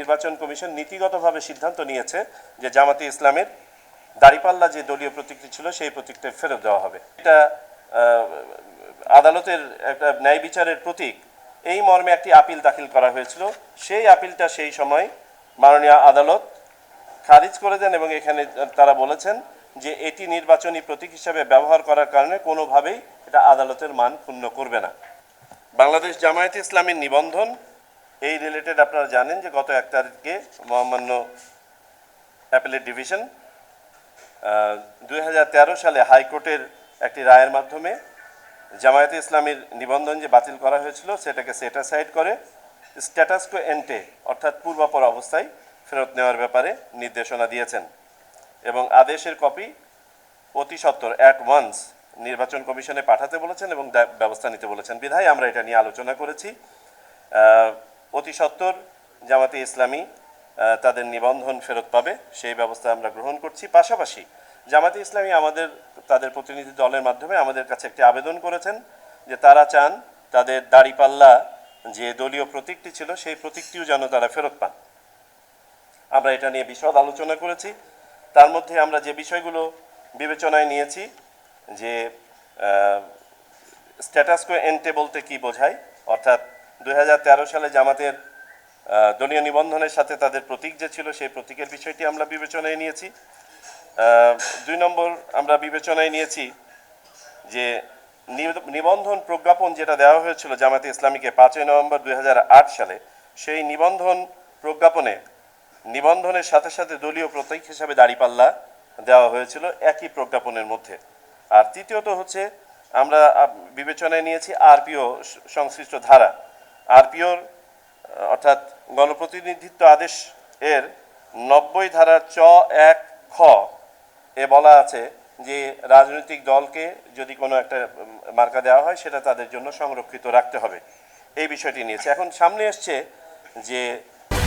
নির্বাচন কমিশন নীতিগতভাবে সিদ্ধান্ত নিয়েছে যে জামাতে ইসলামের দাড়িপাল্লা যে দলীয় প্রতীকটি ছিল, সেই প্রতীকটা ফেরত দেওয়া হবে। এটা আদালতের একটা ন্যায় বিচারের প্রতীক। এই মর্মে একটি আপিল দাখিল করা হয়েছিল। সেই আপিলটা সেই সময় মাননীয় আদালত খারিজ করে দেন এবং এখানে তারা বলেছেন যে এটি নির্বাচনী প্রতীক হিসেবে ব্যবহার করার কারণে কোনোভাবেই এটা আদালতের মান ক্ষুণ্ণ করবে না। বাংলাদেশ জামায়াতে ইসলামীর নিবন্ধন এই রিলেটেড আপনারা জানেন যে গত এক তারিখে মহামান্য অ্যাপেলেট ডিভিশন দু হাজার তেরো সালে হাইকোর্টের একটি রায়ের মাধ্যমে জামায়াতে ইসলামীর নিবন্ধন যে বাতিল করা হয়েছিল সেটাকে সেট অ্যাসাইড করে স্ট্যাটাসকো এন্টে অর্থাৎ পূর্বাপর অবস্থায় ফেরত নেওয়ার ব্যাপারে নির্দেশনা দিয়েছেন এবং আদেশের কপি অতি সত্বর অ্যাট ওয়ান্স নির্বাচন কমিশনে পাঠাতে বলেছেন এবং ব্যবস্থা নিতে বলেছেন। বিধায় আমরা এটা নিয়ে আলোচনা করেছি। অতি সত্বর, জামাতে ইসলামী তাদের নিবন্ধন ফেরত পাবে, সেই ব্যবস্থা আমরা গ্রহণ করছি। পাশাপাশি জামাতে ইসলামী আমাদের, তাদের প্রতিনিধি দলের মাধ্যমে আমাদের কাছে একটি আবেদন করেছেন যে তারা চান তাদের দাড়িপাল্লা যে দলীয় প্রতীকটি ছিল, সেই প্রতীকটিও যেন তারা ফেরত পান। আমরা এটা নিয়ে বিশদ আলোচনা করেছি। তার মধ্যে আমরা যে বিষয়গুলো বিবেচনায় নিয়েছি, যে স্ট্যাটাসকো এন্টে বলতে কি বোঝায়, অর্থাৎ দু হাজার তেরো সালে জামাতের দলীয় নিবন্ধনের সাথে তাদের প্রতীক যে ছিল, সেই প্রতীকের বিষয়টি আমরা বিবেচনায় নিয়েছি। দুই নম্বর আমরা বিবেচনায় নিয়েছি যে নিবন্ধন প্রজ্ঞাপন যেটা দেওয়া হয়েছিল জামাতে ইসলামীকে পাঁচই নভেম্বর দু হাজার আট সালে, সেই নিবন্ধন প্রজ্ঞাপনে, নিবন্ধনের সাথে সাথে দলীয় প্রতীক হিসাবে দাঁড়িপাল্লা দেওয়া হয়েছিল একই প্রজ্ঞাপনের মধ্যে। আর তৃতীয়ত হচ্ছে আমরা বিবেচনায় নিয়েছি আরপিও সংশ্লিষ্ট ধারা। আরপিওর অর্থাৎ গণপ্রতিনিধিত্ব আদেশ এর নব্বই ধারার চ এক খ এ বলা আছে যে রাজনৈতিক দলকে যদি কোনো একটা মার্কা দেওয়া হয় সেটা তাদের জন্য সংরক্ষিত রাখতে হবে। এই বিষয়টি নিয়েছে। এখন সামনে এসছে যে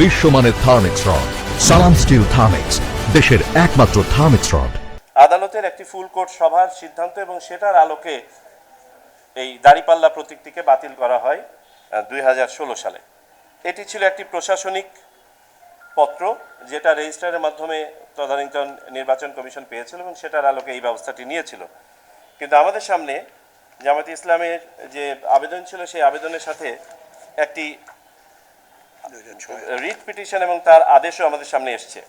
বিশ্বমানের Thermex rod Salam steel Thermex দেশের একমাত্র থার্মিক্স রড। আদালতের একটি ফুল কোর্ট সভার সিদ্ধান্ত এবং সেটার আলোকে এই দাড়িপাল্লা প্রতীকটিকে বাতিল করা হয়। দুই হাজার ষোলো সালে। এটি ছিল একটি প্রশাসনিক পত্র যেটা রেজিস্ট্রারের মাধ্যমে তদানীন্তন নির্বাচন কমিশন পেয়েছিল এবং সেটার আলোকে এই ব্যবস্থাটি নিয়েছিল। কিন্তু আমাদের সামনে জামাত ইসলামের যে আবেদন ছিল সেই আবেদনের সাথে একটি রিট পিটিশন এবং তার আদেশও আমাদের সামনে এসছে।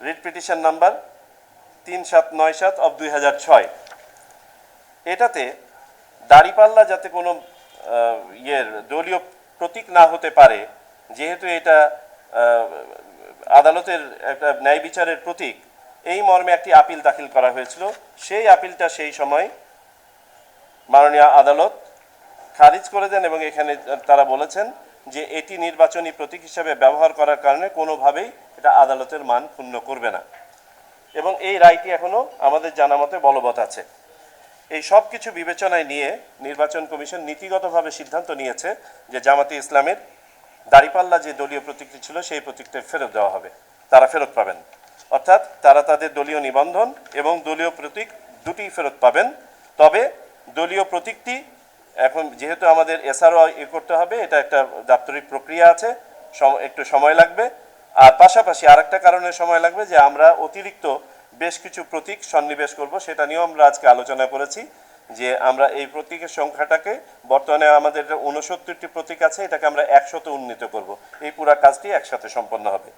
রিট পিটিশন নাম্বার তিন সাত নয় সাত অব দুই হাজার ছয়। এটাতে দাড়িপাল্লা যাতে কোনো ইয়ের দলীয় প্রতীক না হতে পারে, যেহেতু এটা আদালতের একটা ন্যায় বিচারের প্রতীক, এই মর্মে একটি আপিল দাখিল করা হয়েছিল। সেই আপিলটা সেই সময় মাননীয় আদালত খারিজ করে দেন এবং এখানে তারা বলেছেন যে এটি নির্বাচনী প্রতীক হিসেবে ব্যবহার করার কারণে কোনোভাবেই এটা আদালতের মান ক্ষুণ্ণ করবে না। এবং এই রায়টি এখনও আমাদের জানা মতে বলবৎ আছে। এই সব কিছু বিবেচনায় নিয়ে নির্বাচন কমিশন নীতিগতভাবে সিদ্ধান্ত নিয়েছে যে জামাতে ইসলামের দাড়িপাল্লা যে দলীয় প্রতীকটি ছিল, সেই প্রতীকটা ফেরত দেওয়া হবে। তারা ফেরত পাবেন। অর্থাৎ তারা তাদের দলীয় নিবন্ধন এবং দলীয় প্রতীক দুটি ফেরত পাবেন। তবে দলীয় প্রতীকটি এখন যেহেতু আমাদের এসআরও এ করতে হবে, এটা একটা দাপ্তরিক প্রক্রিয়া আছে একটু সময় লাগবে। আর পাশাপাশি আরেকটা কারণে সময় লাগবে যে আমরা অতিরিক্ত বেশ কিছু প্রতীক সন্নিবেশ করব, সেটা নিয়েও আমরা আজকে আলোচনা করেছি যে আমরা এই প্রতীকের সংখ্যাটাকে, বর্তমানে আমাদের উনসত্তরটি প্রতীক আছে, এটাকে আমরা একশত উন্নীত করব। এই পুরা কাজটি একসাথে সম্পন্ন হবে।